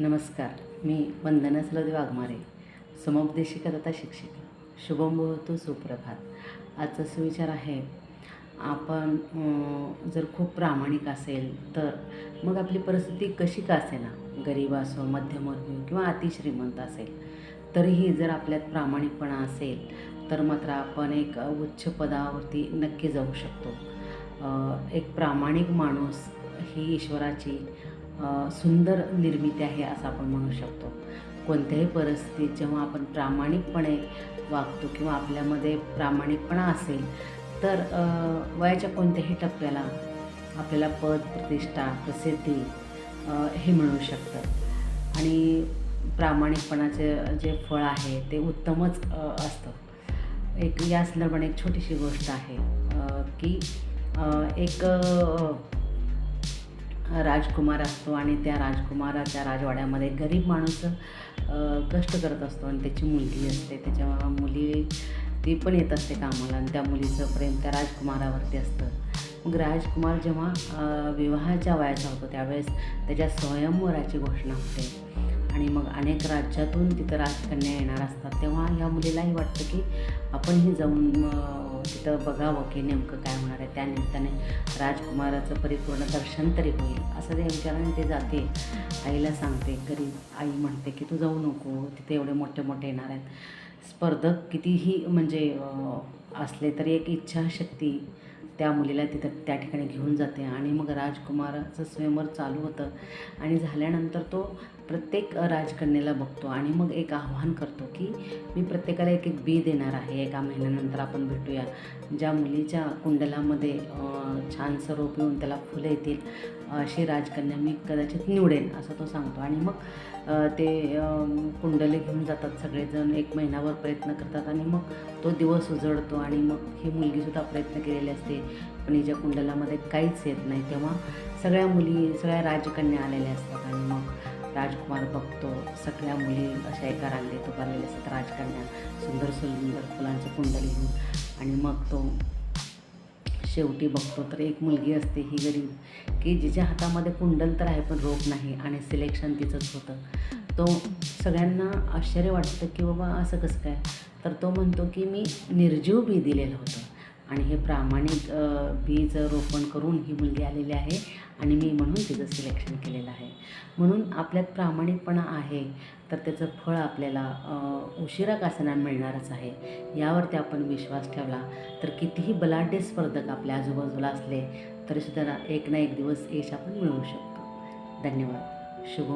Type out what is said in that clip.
नमस्कार. मी वंदना सलदी वाघमारे समुपदेशिका तथा शिक्षिका. शुभम सुप्रभात. आजचा सुविचार आहे आपण जर खूप प्रामाणिक असेल तर मग आपली परिस्थिती कशी का असेना? गरीब असो मध्यमवर्गीय किंवा अतिश्रीमंत असेल तरीही जर आपल्यात प्रामाणिकपणा असेल तर मात्र आपण एक उच्च पदावरती नक्की जाऊ शकतो. एक प्रामाणिक माणूस ही ईश्वराची सुंदर निर्मिती आहे असं आपण म्हणू शकतो. कोणत्याही परिस्थितीत जेव्हा आपण प्रामाणिकपणे वागतो किंवा आपल्यामध्ये प्रामाणिकपणा असेल तर वयाच्या कोणत्याही टप्प्याला आपल्याला पद प्रतिष्ठा प्रसिद्धी हे मिळू शकतं. आणि प्रामाणिकपणाचे जे फळ आहे ते उत्तमच असतं. एक या संदर्भाने एक छोटीशी गोष्ट आहे की एक राजकुमार असतो आणि त्या राजकुमाराच्या राजवाड्यामध्ये गरीब माणूस कष्ट करत असतो आणि त्याची मुलगी असते. त्याच्या मुली ती पण येत असते कामाला आणि त्या मुलीचं प्रेम त्या राजकुमारावरती असतं. मग राजकुमार जेव्हा विवाहाच्या वयाचा होतो त्यावेळेस त्याच्या स्वयंवराची घोषणा होते. आणि मग अनेक राज्यातून तिथं राजकन्या येणार असतात. तेव्हा ह्या मुलीलाही वाटतं की आपणही जाऊन तिथं बघावं की नेमकं काय होणार आहे. त्या निमित्ताने राजकुमाराचं परिपूर्ण दर्शन तरी होईल असं ते विचाराने ते जाते. आईला सांगते गरीब आई म्हणते की तू जाऊ नको तिथे एवढे मोठे मोठे येणार आहेत. स्पर्धक कितीही म्हणजे असले तरी एक इच्छाशक्ती त्या मुलीला तिथं त्या ठिकाणी घेऊन जाते. आणि मग राजकुमाराचं स्वयंवर चालू होतं. आणि झाल्यानंतर तो प्रत्येक राजकन्याला बघतो आणि मग एक आव्हान करतो की मी प्रत्येकाला एक एक बी देणार आहे. एका महिन्यानंतर आपण भेटूया. ज्या मुलीच्या कुंडलामध्ये छान छानसं रोप येऊन त्याला फुलं येतील अशी राजकन्या मी कदाचित निवडेन असं तो सांगतो. आणि मग ते कुंडले घेऊन जातात सगळेजण. एक महिनाभर प्रयत्न करतात आणि मग तो दिवस उजळतो आणि मग ही मुलगीसुद्धा प्रयत्न केलेली असते. पण हिच्या कुंडलामध्ये काहीच येत नाही. तेव्हा सगळ्या मुली सगळ्या राजकन्या आलेल्या असतात आणि मग राजकुमार बघतो सगळ्या मुली अशा एका रांगेत उभारलेल्या असतात राजकन्या सुंदर सुंदर फुलांचे कुंडली घेऊन आणि मग तो शेवटी बघतो तर एक मुलगी असते ही गरीब की जिच्या हातामध्ये कुंडल तर आहे पण रोप नाही आणि सिलेक्शन तिचंच होतं. तो सगळ्यांना आश्चर्य वाटतं की बाबा असं कसं काय? तर तो म्हणतो की मी निर्जीव बी दिलेलं होतं. आणि हे प्रामाणिक बीज रोपण करून ही मुलगी आलेली आहे आणि मी म्हणून तिचं सिलेक्शन केलेलं आहे. म्हणून आपल्यात प्रामाणिकपणा आहे तर त्याचं फळ आपल्याला उशिरा कासना मिळणारच आहे. यावरती आपण विश्वास ठेवला तर कितीही बलाढ्य स्पर्धक आपल्या आजूबाजूला असले तरीसुद्धा एक ना एक दिवस यश आपण मिळवू शकतो. धन्यवाद. शुभ